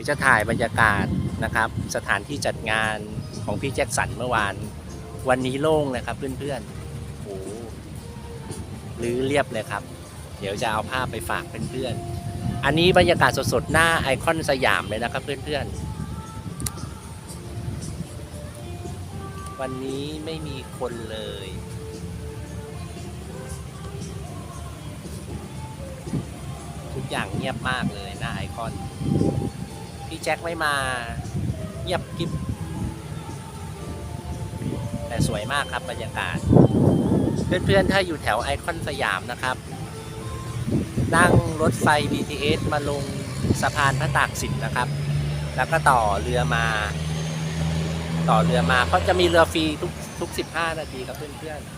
ดี๋ยวจะถ่ายบรรยากาศนะครับ สถานที่จัดงานของพี่แจ็คสันเมื่อวาน วันนี้โล่งเลยครับเพื่อนๆโอ้โหรือเรียบเลยครับ เดี๋ยวจะเอาภาพไปฝากเพื่อนๆอันนี้บรรยากาศสดๆ หน้าไอคอนสยามเลยนะครับเพื่อนๆ วันนี้ไม่มีคนเลยทุกอย่างเงียบมากเลยหน้าไอคอน พี่แจ็คไม่มาเงียบกริบแต่สวยมากครับบรรยากาศ เพื่อนๆ ถ้าอยู่แถวไอคอนสยามนะครับ นั่งรถไฟ BTS มาลงสะพานพระตากสินนะครับ แล้วก็ต่อเรือมา ต่อเรือมาเพราะจะมีเรือฟรีทุกทุก 15 นาทีครับเพื่อนๆ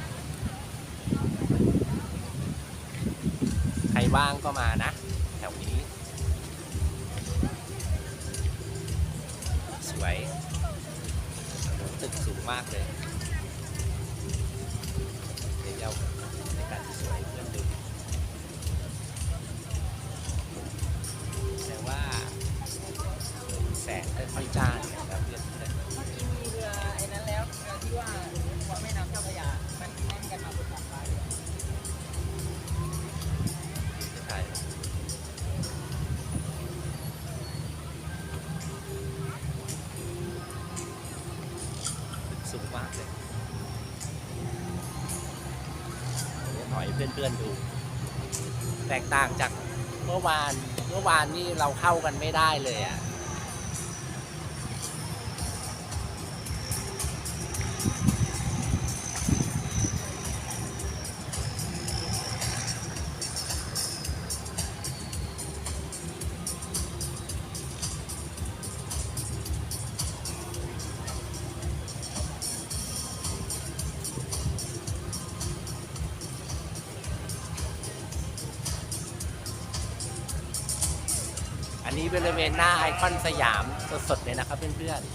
ใครว่างก็มานะ สูงมากเลยเดี๋ยว สูงมากเลยเดี๋ยวถอยเพื่อนๆดู แตกต่างจากเมื่อวาน เมื่อวานนี่เราเข้ากันไม่ได้เลยอะ อันนี้บริเวณหน้าไอคอนสยามสดๆเลยนะครับเพื่อนๆ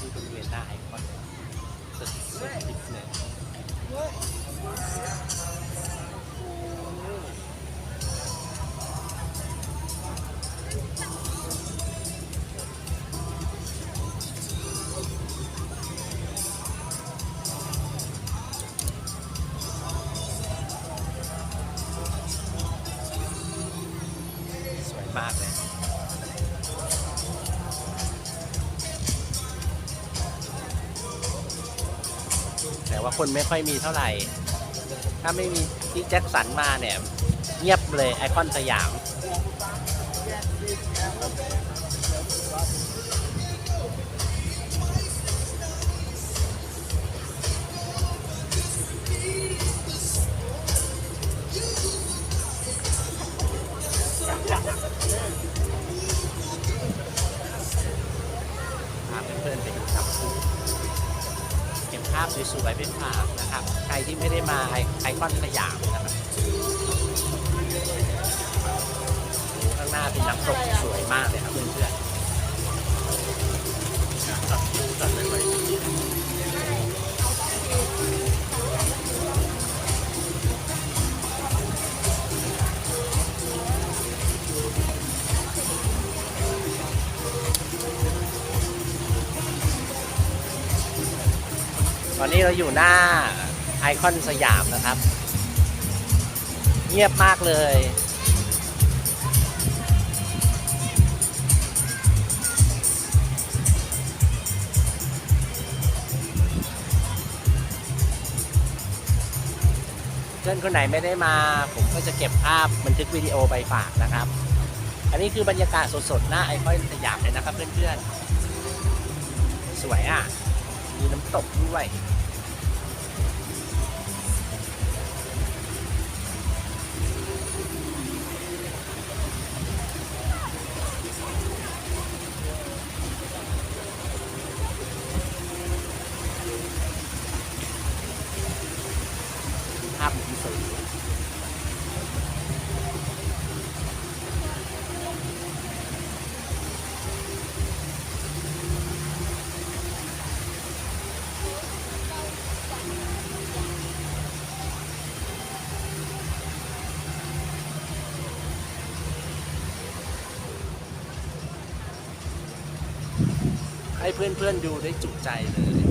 นี่บริเวณหน้าไอคอนสุดๆเลย มากเลยแต่ว่าคนไม่ค่อยมีเท่าไหร่ ถ้าไม่มีที่แจ็คสันมาเนี่ย เงียบเลยไอคอนสยาม พาเพื่อนไปดูครับเก็บภาพสวยๆเป็นภาพนะครับ ใครที่ไม่ได้มาไอไอคอนสยามนะครับข้างหน้าเป็นน้ำตกสวยมากเลยครับเพื่อนๆต ตอนนี้เราอยู่หน้าไอคอนสยามนะครับ เงียบมากเลยเพื่อนคนไหนไม่ได้มา ผมก็จะเก็บภาพบันทึกวิดีโอไปฝากนะครับ อันนี้คือบรรยากาศสดๆ หน้าไอคอนสยามเลยนะครับเพื่อนๆ สวยอะ มีน้ำตกด้วย ให้เพื่อนๆดูได้จุใจเลย